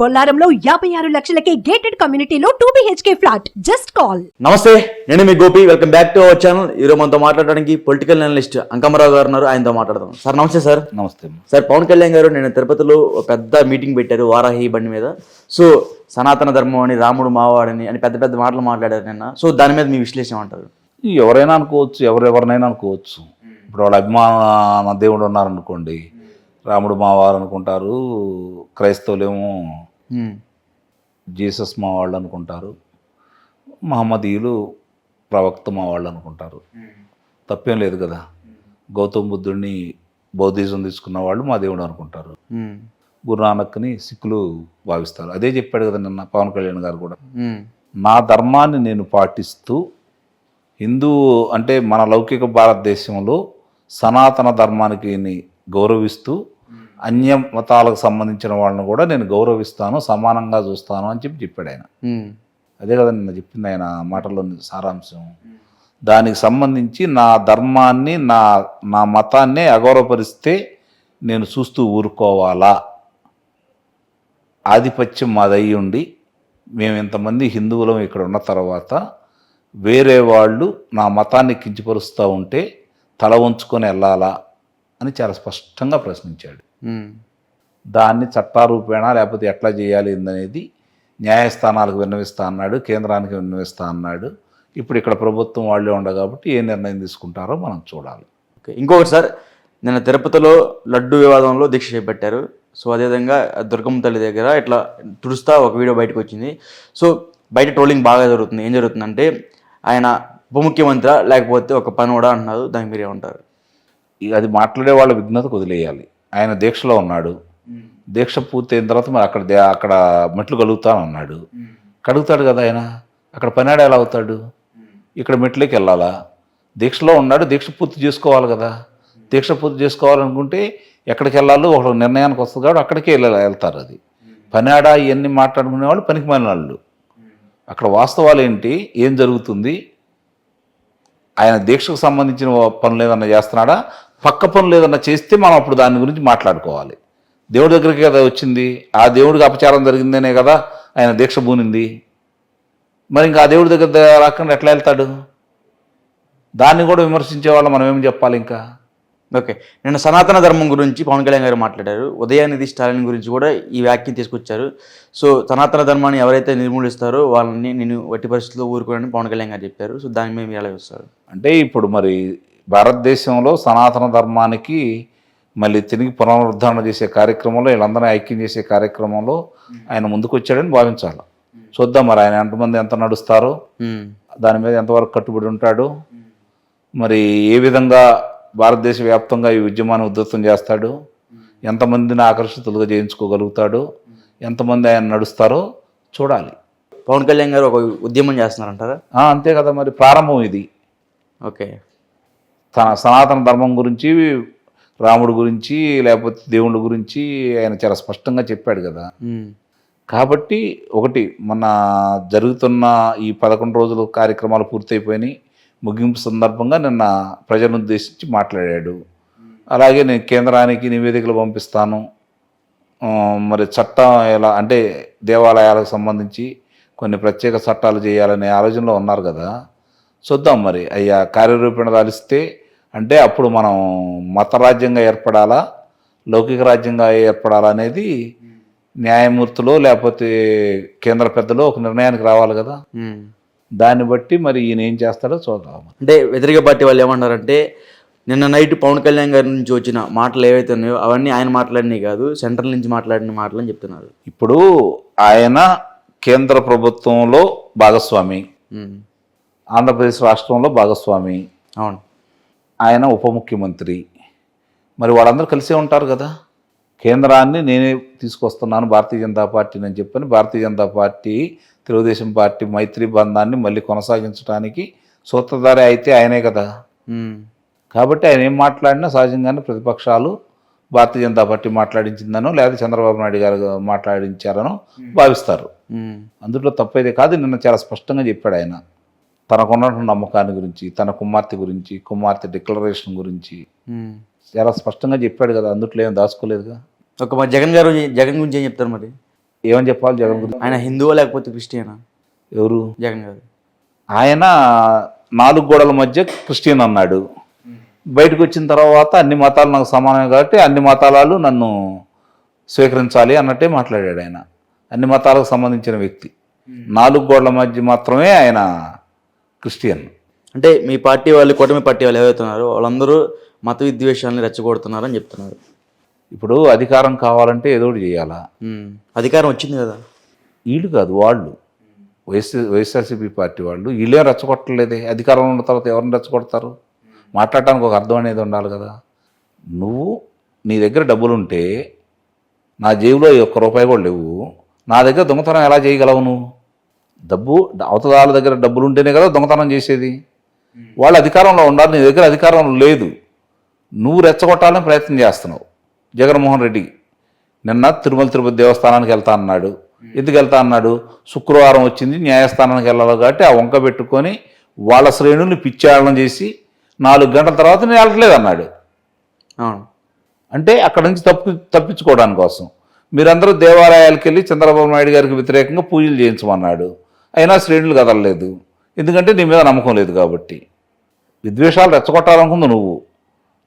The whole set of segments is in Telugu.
బొల్లారంలో యాభై ఆరు లక్షలకే గేటెడ్ కమ్యూనిటీలో two BHK flat just call నమస్తే నేను మీ Gopi. Welcome back to our channel ఈరోజు మనతో మాట్లాడడానికి పొలిటికల్ అనలిస్ట్ అంకమరావు గారు ఉన్నారు. ఆయనతో మాట్లాడదాం. సార్ నమస్తే సార్ నమస్తే. సార్ పవన్ కళ్యాణ్ గారు నేను తిరుపతిలో ఒక పెద్ద మీటింగ్ పెట్టారు వారాహి బండి మీద. సో సనాతన ధర్మం అని రాముడు మావాడని అని పెద్ద పెద్ద మాటలు మాట్లాడారు నిన్న. సో దాని మీద మీ విశ్లేషణ అంటారు ఎవరైనా అనుకోవచ్చు ఎవరెవరినైనా అనుకోవచ్చు. ఇప్పుడు వాళ్ళ అభిమాన దేవుడు ఉన్నారనుకోండి రాముడు మావారు అనుకుంటారు క్రైస్తవులేమో జీసస్ మా వాళ్ళు అనుకుంటారు మహమ్మదీయులు ప్రవక్త మా వాళ్ళు అనుకుంటారు తప్పేం లేదు కదా. గౌతమ్ బుద్ధుడిని బౌద్ధిజం తీసుకున్న వాళ్ళు మా దేవుడు అనుకుంటారు. గురునానక్ని సిక్కులు భావిస్తారు. అదే చెప్పాడు కదా నిన్న పవన్ కళ్యాణ్ గారు కూడా. నా ధర్మాన్ని నేను పాటిస్తూ హిందూ అంటే మన లౌకిక భారతదేశంలో సనాతన ధర్మానికి గౌరవిస్తూ అన్య మతాలకు సంబంధించిన వాళ్ళని కూడా నేను గౌరవిస్తాను సమానంగా చూస్తాను అని చెప్పి చెప్పాడు ఆయన. అదే కదా నిన్న చెప్పింది ఆయన మాటల్లోని సారాంశం దానికి సంబంధించి నా ధర్మాన్ని నా నా మతాన్ని అగౌరవపరిస్తే నేను చూస్తూ ఊరుకోవాలా ఆధిపత్యం మాదయ్యి ఉండి మేము ఇంతమంది హిందువులం ఇక్కడ ఉన్న తర్వాత వేరే వాళ్ళు నా మతాన్ని కించపరుస్తూ ఉంటే తల ఉంచుకొని వెళ్ళాలా అని చాలా స్పష్టంగా ప్రశ్నించాడు. దాన్ని చట్టారూపేణా లేకపోతే ఎట్లా చేయాలి అనేది న్యాయస్థానాలకు విన్నవిస్తా అన్నాడు కేంద్రానికి విన్నవిస్తా అన్నాడు. ఇప్పుడు ఇక్కడ ప్రభుత్వం వాళ్ళే ఉండవు కాబట్టి ఏ నిర్ణయం తీసుకుంటారో మనం చూడాలి. ఓకే. ఇంకొకటి సార్ నిన్న తిరుపతిలో లడ్డు వివాదంలో దీక్ష చేపట్టారు. సో అదేవిధంగా దుర్గమ్మ తల్లి దగ్గర ఇట్లా తుడుస్తా ఒక వీడియో బయటకు వచ్చింది. సో బయట ట్రోలింగ్ బాగా జరుగుతుంది. ఏం జరుగుతుందంటే ఆయన ఉప ముఖ్యమంత్రి లేకపోతే ఒక పనోడా అంటున్నారు. దానికి మీరే ఉంటారు ఇక అది మాట్లాడే వాళ్ళ విఘ్నతకు వదిలేయాలి. ఆయన దీక్షలో ఉన్నాడు. దీక్ష పూర్తయిన తర్వాత మరి అక్కడ అక్కడ మెట్లు కలుగుతాను అన్నాడు. కడుగుతాడు కదా ఆయన? అక్కడ పనాడు ఎలా అవుతాడు? ఇక్కడ మెట్లకి వెళ్ళాలా? దీక్షలో ఉన్నాడు దీక్ష పూర్తి చేసుకోవాలి కదా? దీక్ష పూర్తి చేసుకోవాలనుకుంటే ఎక్కడికి వెళ్ళాలో ఒక నిర్ణయానికి వస్తుంది కాబట్టి అక్కడికే వెళ్ళ వెళ్తారు అది. పనాడ ఇవన్నీ మాట్లాడుకునే వాళ్ళు పనికి వాళ్ళు అక్కడ వాస్తవాలు ఏంటి? ఏం జరుగుతుంది? ఆయన దీక్షకు సంబంధించిన పనులు ఏదన్నా చేస్తున్నాడా? పక్క పనులు ఏదన్నా చేస్తే మనం అప్పుడు దాని గురించి మాట్లాడుకోవాలి. దేవుడి దగ్గరికి కదా వచ్చింది? ఆ దేవుడికి అపచారం జరిగిందనే కదా ఆయన దీక్ష పూనింది మరి ఇంకా ఆ దేవుడి దగ్గర రాకుండా ఎట్లా వెళ్తాడు? దాన్ని కూడా విమర్శించే వాళ్ళు మనం ఏం చెప్పాలి ఇంకా? ఓకే. నిన్న సనాతన ధర్మం గురించి పవన్ కళ్యాణ్ గారు మాట్లాడారు. ఉదయానిధి స్టాలిన్ గురించి కూడా ఈ వ్యాఖ్య తీసుకొచ్చారు. సో సనాతన ధర్మాన్ని ఎవరైతే నిర్మూలిస్తారో వాళ్ళని నేను వట్టి పరిస్థితుల్లో ఊరుకోనని పవన్ కళ్యాణ్ గారు చెప్పారు. సో దాని మీద మీరు ఎలా చూస్తారు అంటే ఇప్పుడు మరి భారతదేశంలో సనాతన ధర్మానికి మళ్ళీ తిరిగి పునరుద్ధరణ చేసే కార్యక్రమంలో వీళ్ళందరినీ ఐక్యం చేసే కార్యక్రమంలో ఆయన ముందుకు వచ్చాడని భావించాలి. చూద్దాం మరి ఆయన ఎంతమంది ఎంత నడుస్తారో. దాని మీద ఎంతవరకు కట్టుబడి ఉంటాడు మరి ఏ విధంగా భారతదేశ వ్యాప్తంగా ఈ ఉద్యమాన్ని ఉధృతం చేస్తాడు ఎంతమందిని ఆకర్షితులుగా చేయించుకోగలుగుతాడు ఎంతమంది ఆయన నడుస్తారో చూడాలి. పవన్ కళ్యాణ్ గారు ఒక ఉద్యమం చేస్తున్నారంటారా? అంతే కదా మరి ప్రారంభం ఇది. ఓకే. తన సనాతన ధర్మం గురించి రాముడు గురించి లేకపోతే దేవుళ్ళ గురించి ఆయన చాలా స్పష్టంగా చెప్పాడు కదా. కాబట్టి ఒకటి మన జరుగుతున్న ఈ పదకొండు రోజులు కార్యక్రమాలు పూర్తయిపోయినాయి. ముగింపు సందర్భంగా నిన్న ప్రజలను ఉద్దేశించి మాట్లాడాడు. అలాగే నేను కేంద్రానికి నివేదికలు పంపిస్తాను. మరి చట్టం ఎలా అంటే దేవాలయాలకు సంబంధించి కొన్ని ప్రత్యేక చట్టాలు చేయాలనే ఆలోచనలో ఉన్నారు కదా. చూద్దాం మరి. అయ్యా కార్యరూపణ దాలిస్తే అంటే అప్పుడు మనం మత రాజ్యంగా ఏర్పడాలా? లౌకిక రాజ్యంగా ఏర్పడాలా అనేది న్యాయమూర్తులు లేకపోతే కేంద్ర పెద్దలు ఒక నిర్ణయానికి రావాలి కదా. దాన్ని బట్టి మరి ఈయన ఏం చేస్తాడో చూద్దాం. అంటే వ్యతిరేక పార్టీ వాళ్ళు ఏమన్నారంటే నిన్న నైట్ పవన్ కళ్యాణ్ గారి నుంచి వచ్చిన మాటలు ఏవైతే ఉన్నాయో అవన్నీ ఆయన మాట్లాడినవి కాదు సెంట్రల్ నుంచి మాట్లాడిన మాటలు అని చెప్తున్నారు. ఇప్పుడు ఆయన కేంద్ర ప్రభుత్వంలో భాగస్వామి. ఆంధ్రప్రదేశ్ రాష్ట్రంలో భాగస్వామి. అవును. ఆయన ఉప ముఖ్యమంత్రి మరి వాళ్ళందరూ కలిసే ఉంటారు కదా? కేంద్రాన్ని నేనే తీసుకొస్తున్నాను భారతీయ జనతా పార్టీని అని చెప్పని భారతీయ జనతా పార్టీ తెలుగుదేశం పార్టీ మైత్రి బంధాన్ని మళ్ళీ కొనసాగించడానికి సూత్రధారి అయితే ఆయనే కదా. కాబట్టి ఆయన ఏం మాట్లాడినా సహజంగానే ప్రతిపక్షాలు భారతీయ జనతా పార్టీ మాట్లాడించిందనో లేదా చంద్రబాబు నాయుడు గారు మాట్లాడించారనో భావిస్తారు. అందులో తప్పైతే కాదు నిన్న చాలా స్పష్టంగా చెప్పాడు ఆయన. తనకున్నటువంటి నమ్మకాన్ని గురించి తన కుమార్తె గురించి కుమార్తె డిక్లరేషన్ గురించి. చాలా స్పష్టంగా చెప్పాడు కదా అందుట్లో ఏం దాచుకోలేదుగా? ఒక మా జగన్ గారు జగన్ గురించి ఏం చెప్తారు మరి? ఏమని చెప్పాలి జగన్ గురించి? ఆయన హిందువా లేకపోతే క్రిస్టియనా? ఎవరు? జగన్ గారు. ఆయన నాలుగు గోడల మధ్య క్రిస్టియన్ అన్నాడు. బయటకు వచ్చిన తర్వాత అన్ని మతాలు నాకు సమానమే కాబట్టి అన్ని మతాల నన్ను స్వీకరించాలి అన్నట్టే మాట్లాడాడు ఆయన. అన్ని మతాలకు సంబంధించిన వ్యక్తి. నాలుగు గోడల మధ్య మాత్రమే ఆయన క్రిస్టియన్. అంటే మీ పార్టీ వాళ్ళు కూటమి పార్టీ వాళ్ళు ఏవైతున్నారో వాళ్ళందరూ మత విద్వేషాలని రెచ్చగొడుతున్నారని చెప్తున్నారు. ఇప్పుడు అధికారం కావాలంటే ఏదో ఒకటి చేయాలా. అధికారం వచ్చింది కదా. వీళ్ళు కాదు వాళ్ళు. వైఎస్ వైఎస్ఆర్సీపీ పార్టీ వాళ్ళు. వీళ్ళేం రెచ్చగొట్టలేదే. అధికారంలో ఉన్న తర్వాత ఎవరిని రెచ్చగొడతారు? మాట్లాడటానికి ఒక అర్థం అనేది ఉండాలి కదా. నువ్వు నీ దగ్గర డబ్బులు ఉంటే నా జేబులో ఒక్క రూపాయి కూడా లేవు. నా దగ్గర దొంగతనం ఎలా చేయగలవు నువ్వు? డబ్బు అవతల దగ్గర డబ్బులు ఉంటేనే కదా దొంగతనం చేసేది. వాళ్ళు అధికారంలో ఉండాలి నీ దగ్గర అధికారం లేదు. నువ్వు రెచ్చగొట్టాలని ప్రయత్నం చేస్తున్నావు. జగన్మోహన్ రెడ్డి నిన్న తిరుమల తిరుపతి దేవస్థానానికి వెళ్తా అన్నాడు. ఎందుకు వెళ్తా అన్నాడు? శుక్రవారం వచ్చింది న్యాయస్థానానికి వెళ్ళాలి కాబట్టి ఆ వంక పెట్టుకొని వాళ్ళ శ్రేణుల్ని పిచ్చాడడం చేసి నాలుగు గంటల తర్వాత నేను వెళ్ళట్లేదు అన్నాడు. అంటే అక్కడ నుంచి తప్పు తప్పించుకోవడానికి కోసం మీరందరూ దేవాలయాలకు వెళ్ళి చంద్రబాబు నాయుడు గారికి వ్యతిరేకంగా పూజలు చేయించమన్నాడు. అయినా శ్రేణులు కదలలేదు. ఎందుకంటే నీ మీద నమ్మకం లేదు కాబట్టి. విద్వేషాలు రెచ్చగొట్టాలనుకుంది నువ్వు.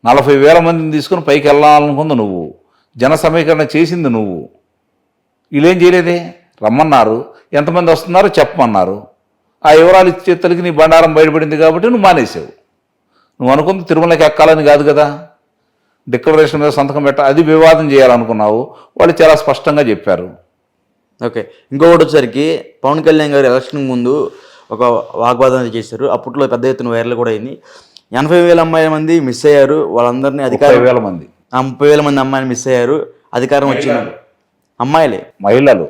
నలభై వేల మందిని తీసుకుని పైకి వెళ్ళాలనుకుంది నువ్వు. జన సమీకరణ చేసింది నువ్వు. వీళ్ళేం చేయలేదే? రమ్మన్నారు. ఎంతమంది వస్తున్నారో? చెప్పమన్నారు. ఆ వివరాలు ఇచ్చే నీ బండారం బయటపడింది కాబట్టి నువ్వు మానేసావు నువ్వు అనుకుంది తిరుమలకి ఎక్కాలని కాదు కదా. డిక్లరేషన్ మీద సంతకం పెట్ట అది వివాదం చేయాలనుకున్నావు. వాళ్ళు చాలా స్పష్టంగా చెప్పారు. ఓకే. ఇంకొకటి వచ్చేసరికి పవన్ కళ్యాణ్ గారు ఎలక్షన్ ముందు ఒక వాగ్వాదం చేశారు. అప్పట్లో పెద్ద ఎత్తున వైరల్ కూడా అయింది. ఎనభై వేల అమ్మాయిల మంది మిస్ అయ్యారు. వాళ్ళందరినీ అధికారం వేల మంది. ముప్పై వేల మంది అమ్మాయిలు మిస్ అయ్యారు. అధికారం వచ్చింది. అమ్మాయిలే? మహిళలు.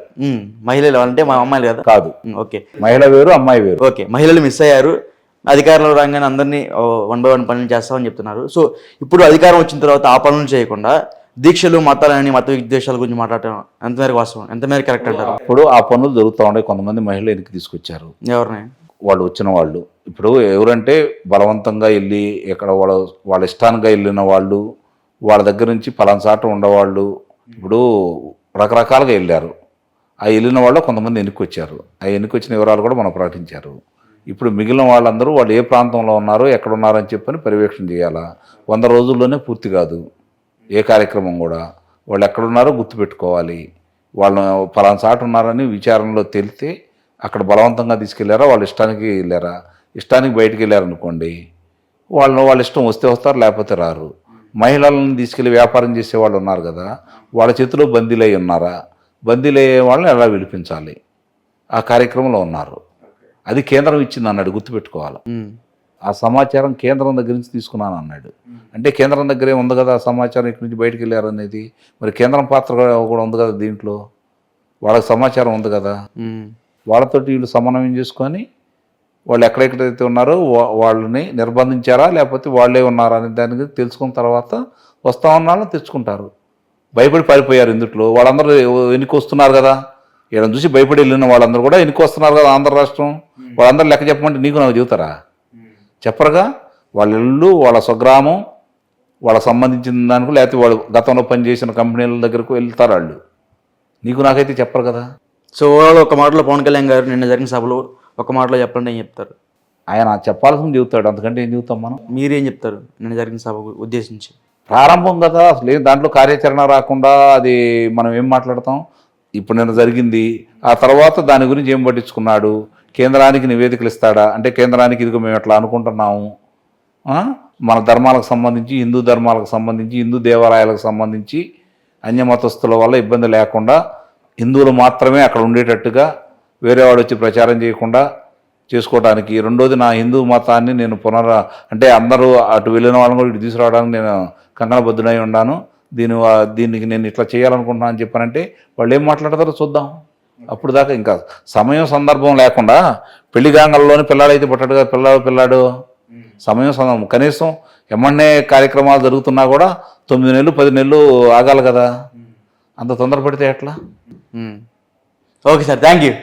మహిళలు. అంటే మా అమ్మాయిలు కదా? కాదు. ఓకే. మహిళ వేరు అమ్మాయి వేరు. ఓకే. మహిళలు మిస్ అయ్యారు. అధికారంలో రాగానే అందరినీ వన్ బై వన్ పనులు చేస్తామని చెప్తున్నారు. సో ఇప్పుడు అధికారం వచ్చిన తర్వాత ఆ పనులు చేయకుండా దీక్షలు మతాలని మత విద్వేషాల గురించి మాట్లాడటం ఎంతమేరకు వాస్తవం? ఎంతమేరకు కరెక్ట్ అంటారు? ఇప్పుడు ఆ పనులు జరుగుతూ ఉండే కొంతమంది మహిళలు వెనక్కి తీసుకొచ్చారు. ఎవరిని? వాళ్ళు వచ్చిన వాళ్ళు. ఇప్పుడు ఎవరంటే బలవంతంగా వెళ్ళి ఇక్కడ వాళ్ళ వాళ్ళ ఇష్టానికి వెళ్ళిన వాళ్ళు వాళ్ళ దగ్గర నుంచి పలానా చాట ఉండేవాళ్ళు ఇప్పుడు రకరకాలుగా వెళ్ళారు. ఆ వెళ్ళిన వాళ్ళు కొంతమంది వెనక్కి వచ్చారు. ఆ వెనక్కి వచ్చిన వివరాలు కూడా మనం ప్రకటించారు. ఇప్పుడు మిగిలిన వాళ్ళందరూ వాళ్ళు ఏ ప్రాంతంలో ఉన్నారో ఎక్కడ ఉన్నారని చెప్పని పర్యవేక్షణ చేయాలా? వంద రోజుల్లోనే పూర్తి కాదు. ఏ కార్యక్రమం కూడా వాళ్ళు ఎక్కడున్నారో గుర్తుపెట్టుకోవాలి. వాళ్ళు పలానా చాటు ఉన్నారని విచారణలో తెలితే అక్కడ బలవంతంగా తీసుకెళ్ళారా? వాళ్ళ ఇష్టానికి వెళ్ళారా? ఇష్టానికి బయటికి వెళ్ళారనుకోండి వాళ్ళు వాళ్ళ ఇష్టం వస్తే వస్తారు లేకపోతే రారు. మహిళలను తీసుకెళ్ళి వ్యాపారం చేసే వాళ్ళు ఉన్నారు కదా వాళ్ళ చేతిలో బందీలై ఉన్నారా? బందీలయ్యే వాళ్ళని ఎలా విడిపించాలి? ఆ కార్యక్రమంలో ఉన్నారు. అది కేంద్రం ఇచ్చింది అన్నాడు గుర్తుపెట్టుకోవాలి. ఆ సమాచారం కేంద్రం దగ్గర నుంచి తీసుకున్నాను అన్నాడు. అంటే కేంద్రం దగ్గరే ఉంది కదా ఆ సమాచారం ఇక్కడి నుంచి బయటికి వెళ్ళారు అనేది. మరి కేంద్రం పాత్ర కూడా- ఉంది కదా దీంట్లో? వాళ్ళకి సమాచారం ఉంది కదా? ఉమ్, వాళ్ళతోటి వీళ్ళు సమన్వయం చేసుకొని వాళ్ళు ఎక్కడెక్కడైతే ఉన్నారో వాళ్ళని నిర్బంధించారా లేకపోతే వాళ్ళే ఉన్నారా అనే దాని గురించి తెలుసుకున్న తర్వాత వస్తా ఉన్నాళ్ళని తెచ్చుకుంటారు. భయపడి పారిపోయారు ఇందుట్లో. వాళ్ళందరూ వెనక్కి వస్తున్నారు కదా. ఇక్కడ చూసి భయపడి వెళ్ళిన వాళ్ళందరూ కూడా వెనక్కి వస్తున్నారు కదా ఆంధ్ర రాష్ట్రం. వాళ్ళందరూ లెక్క చెప్పమంటే నీకు నాకు చెబుతారా? చెప్పరుగా? వాళ్ళ ఇల్లు వాళ్ళ స్వగ్రామం వాళ్ళకి సంబంధించిన దానికి లేకపోతే వాళ్ళు గతంలో పనిచేసిన కంపెనీల దగ్గరకు వెళ్తారు వాళ్ళు. నీకు నాకైతే చెప్పరు కదా? సో ఓవరాల్ ఒక మాటలో పవన్ కళ్యాణ్ గారు నిన్న జరిగిన సభలో ఒక మాటలో చెప్పండి ఏం చెప్తారు? ఆయన చెప్పాల్సింది చెబుతాడు. అంతకంటే ఏం చెబుతాం మనం? మీరేం చెప్తారు నిన్న జరిగిన సభ ఉద్దేశించి? ప్రారంభం కదా. అసలు ఏం దాంట్లో కార్యాచరణ రాకుండా అది మనం ఏం మాట్లాడతాం? ఇప్పుడు నిన్న జరిగింది. ఆ తర్వాత దాని గురించి ఏం పట్టించుకున్నాడు? కేంద్రానికి నివేదికలు ఇస్తాడా? అంటే కేంద్రానికి ఇదిగో మేము ఎట్లా అనుకుంటున్నాము. మన ధర్మాలకు సంబంధించి హిందూ ధర్మాలకు సంబంధించి హిందూ దేవాలయాలకు సంబంధించి అన్య మతస్థుల వల్ల ఇబ్బంది లేకుండా హిందువులు మాత్రమే అక్కడ ఉండేటట్టుగా వేరేవాడు వచ్చి ప్రచారం చేయకుండా చేసుకోవడానికి రెండోది నా హిందూ మతాన్ని నేను పునర అంటే అందరూ అటు వెళ్ళిన వాళ్ళని కూడా ఇటు తీసుకురావడానికి నేను కంకణబద్ధుడై ఉన్నాను. దీని దీనికి నేను ఇట్లా చేయాలనుకుంటున్నాను అని చెప్పానంటే వాళ్ళు ఏం మాట్లాడతారో చూద్దాం. అప్పుడు దాకా ఇంకా సమయం సందర్భం లేకుండా పెళ్ళి గాంగల్లోని పిల్లాడైతే పుట్టాడు కదా పిల్లాడు పిల్లాడు. సమయం సందర్భం. కనీసం ఎమ్మన్నే కార్యక్రమాలు జరుగుతున్నా కూడా తొమ్మిది నెలలు పది నెలలు ఆగాలి కదా. అంత తొందరపడితే ఎట్లా. Okay sir thank you